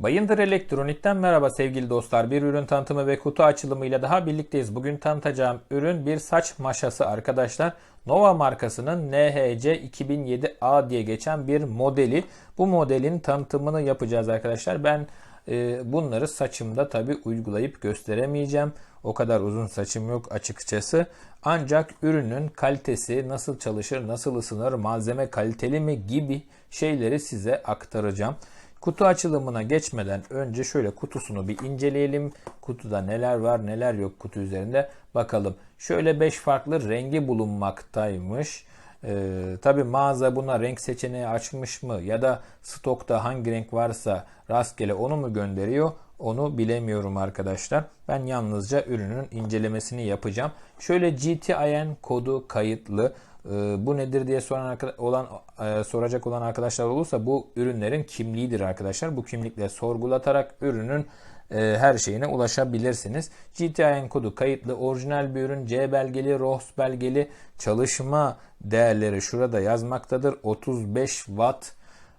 Bayındır Elektronik'ten merhaba sevgili dostlar. Bir ürün tanıtımı ve kutu açılımıyla daha birlikteyiz. Bugün tanıtacağım ürün bir saç maşası arkadaşlar. Nova markasının NHC 2007A diye geçen bir modeli. Bu modelin tanıtımını yapacağız arkadaşlar. Ben e, bunları saçımda tabi uygulayıp gösteremeyeceğim. O kadar uzun saçım yok açıkçası. Ancak ürünün kalitesi nasıl çalışır, nasıl ısınır, malzeme kaliteli mi gibi şeyleri size aktaracağım. Kutu açılımına geçmeden önce şöyle kutusunu bir inceleyelim. Kutuda neler var neler yok kutu üzerinde bakalım. Şöyle 5 farklı rengi bulunmaktaymış. Ee, Tabi mağaza buna renk seçeneği açmış mı ya da stokta hangi renk varsa rastgele onu mu gönderiyor onu bilemiyorum arkadaşlar. Ben yalnızca ürünün incelemesini yapacağım. Şöyle GTIN kodu kayıtlı. Ee, bu nedir diye soran olan e, soracak olan arkadaşlar olursa bu ürünlerin kimliğidir arkadaşlar. Bu kimlikle sorgulatarak ürünün e, her şeyine ulaşabilirsiniz. GTIN kodu kayıtlı orijinal bir ürün C belgeli, ROHS belgeli çalışma değerleri şurada yazmaktadır. 35 watt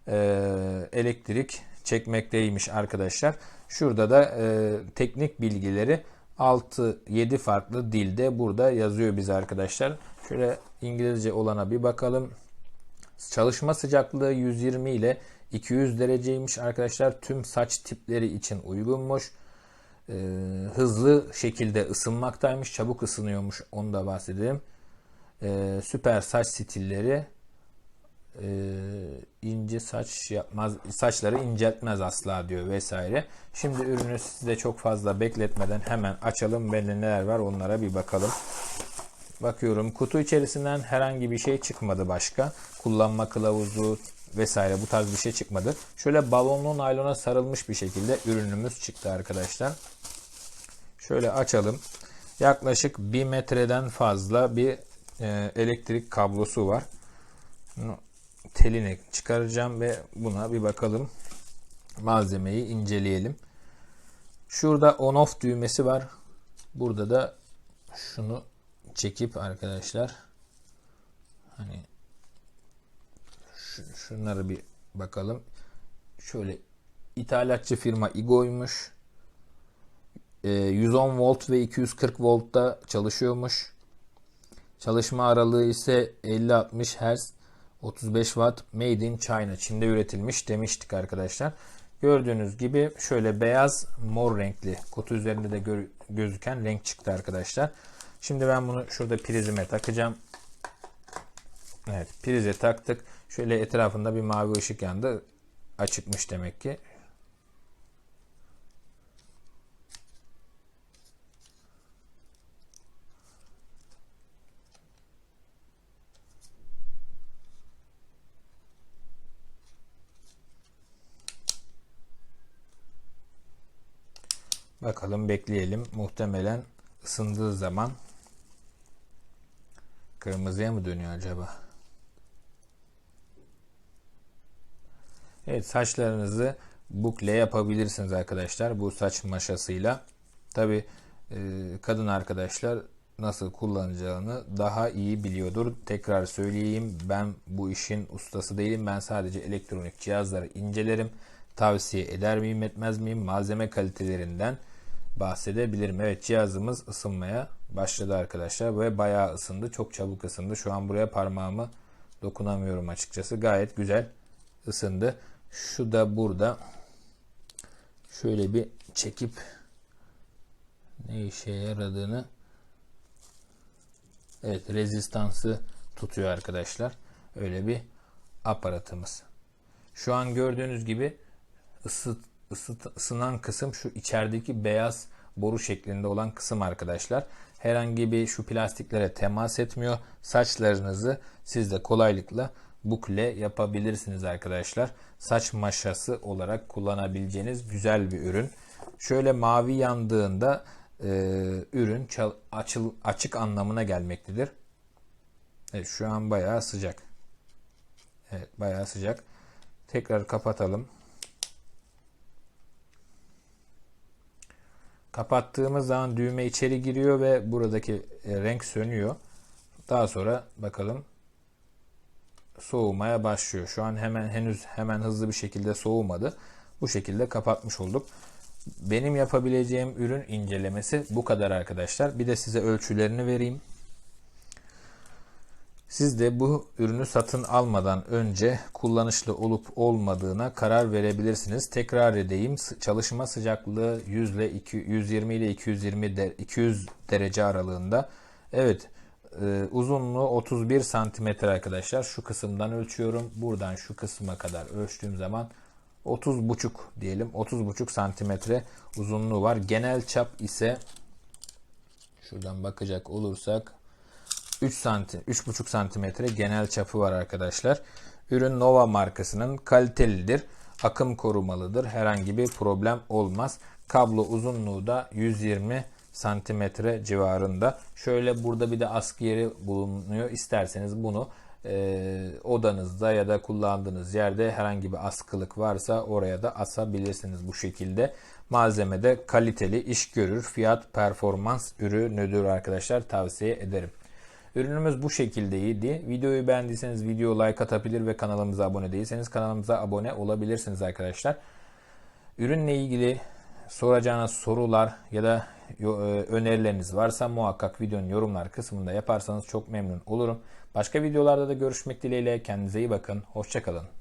e, elektrik çekmekteymiş arkadaşlar. Şurada da teknik bilgileri 6-7 farklı dilde burada yazıyor bize arkadaşlar. Şöyle İngilizce olana bir bakalım. Çalışma sıcaklığı 120 ile 200 dereceymiş arkadaşlar. Tüm saç tipleri için uygunmuş. Ee, hızlı şekilde ısınmaktaymış. Çabuk ısınıyormuş. Onu da bahsedelim. Ee, süper saç stilleri e, ince saç yapmaz, saçları inceltmez asla diyor vesaire. Şimdi ürünü size çok fazla bekletmeden hemen açalım. Bende neler var onlara bir bakalım. Bakıyorum kutu içerisinden herhangi bir şey çıkmadı başka. Kullanma kılavuzu vesaire bu tarz bir şey çıkmadı. Şöyle balonlu naylona sarılmış bir şekilde ürünümüz çıktı arkadaşlar. Şöyle açalım. Yaklaşık 1 metreden fazla bir e, elektrik kablosu var. Telini çıkaracağım ve buna bir bakalım. Malzemeyi inceleyelim. Şurada on off düğmesi var. Burada da şunu çekip arkadaşlar hani şunları bir bakalım. Şöyle ithalatçı firma Igo'ymuş. 110 volt ve 240 voltta çalışıyormuş. Çalışma aralığı ise 50-60 Hz 35 Watt Made in China Çin'de üretilmiş demiştik arkadaşlar. Gördüğünüz gibi şöyle beyaz mor renkli kutu üzerinde de gözüken renk çıktı arkadaşlar. Şimdi ben bunu şurada prizime takacağım. Evet prize taktık. Şöyle etrafında bir mavi ışık yandı. Açıkmış demek ki. Bakalım bekleyelim. Muhtemelen ısındığı zaman kırmızıya mı dönüyor acaba? Evet saçlarınızı bukle yapabilirsiniz arkadaşlar bu saç maşasıyla. Tabi e, kadın arkadaşlar nasıl kullanacağını daha iyi biliyordur. Tekrar söyleyeyim ben bu işin ustası değilim. Ben sadece elektronik cihazları incelerim. Tavsiye eder miyim etmez miyim malzeme kalitelerinden bahsedebilirim. Evet cihazımız ısınmaya başladı arkadaşlar ve bayağı ısındı. Çok çabuk ısındı. Şu an buraya parmağımı dokunamıyorum açıkçası. Gayet güzel ısındı. Şu da burada. Şöyle bir çekip ne işe yaradığını Evet rezistansı tutuyor arkadaşlar. Öyle bir aparatımız. Şu an gördüğünüz gibi ısıt ısınan kısım şu içerideki beyaz boru şeklinde olan kısım arkadaşlar. Herhangi bir şu plastiklere temas etmiyor. Saçlarınızı siz de kolaylıkla bukle yapabilirsiniz arkadaşlar. Saç maşası olarak kullanabileceğiniz güzel bir ürün. Şöyle mavi yandığında e, ürün çal, açıl, açık anlamına gelmektedir. Evet, şu an bayağı sıcak. Evet bayağı sıcak. Tekrar kapatalım. Kapattığımız zaman düğme içeri giriyor ve buradaki e, renk sönüyor. Daha sonra bakalım soğumaya başlıyor. Şu an hemen henüz hemen hızlı bir şekilde soğumadı. bu şekilde kapatmış olduk. Benim yapabileceğim ürün incelemesi bu kadar arkadaşlar. Bir de size ölçülerini vereyim. Siz de bu ürünü satın almadan önce kullanışlı olup olmadığına karar verebilirsiniz. Tekrar edeyim. Çalışma sıcaklığı 100 ile 2, 120 ile 220 de, 200 derece aralığında. Evet, e, uzunluğu 31 santimetre arkadaşlar. Şu kısımdan ölçüyorum. Buradan şu kısma kadar ölçtüğüm zaman 30 buçuk diyelim. 30 buçuk santimetre uzunluğu var. Genel çap ise şuradan bakacak olursak 3 santim, 3,5 santimetre genel çapı var arkadaşlar. Ürün Nova markasının kalitelidir. Akım korumalıdır. Herhangi bir problem olmaz. Kablo uzunluğu da 120 santimetre civarında. Şöyle burada bir de askı yeri bulunuyor. İsterseniz bunu e, odanızda ya da kullandığınız yerde herhangi bir askılık varsa oraya da asabilirsiniz bu şekilde. Malzeme de kaliteli, iş görür, fiyat performans ürünüdür arkadaşlar tavsiye ederim. Ürünümüz bu şekildeydi. Videoyu beğendiyseniz video like atabilir ve kanalımıza abone değilseniz kanalımıza abone olabilirsiniz arkadaşlar. Ürünle ilgili soracağınız sorular ya da e, önerileriniz varsa muhakkak videonun yorumlar kısmında yaparsanız çok memnun olurum. Başka videolarda da görüşmek dileğiyle kendinize iyi bakın. Hoşçakalın.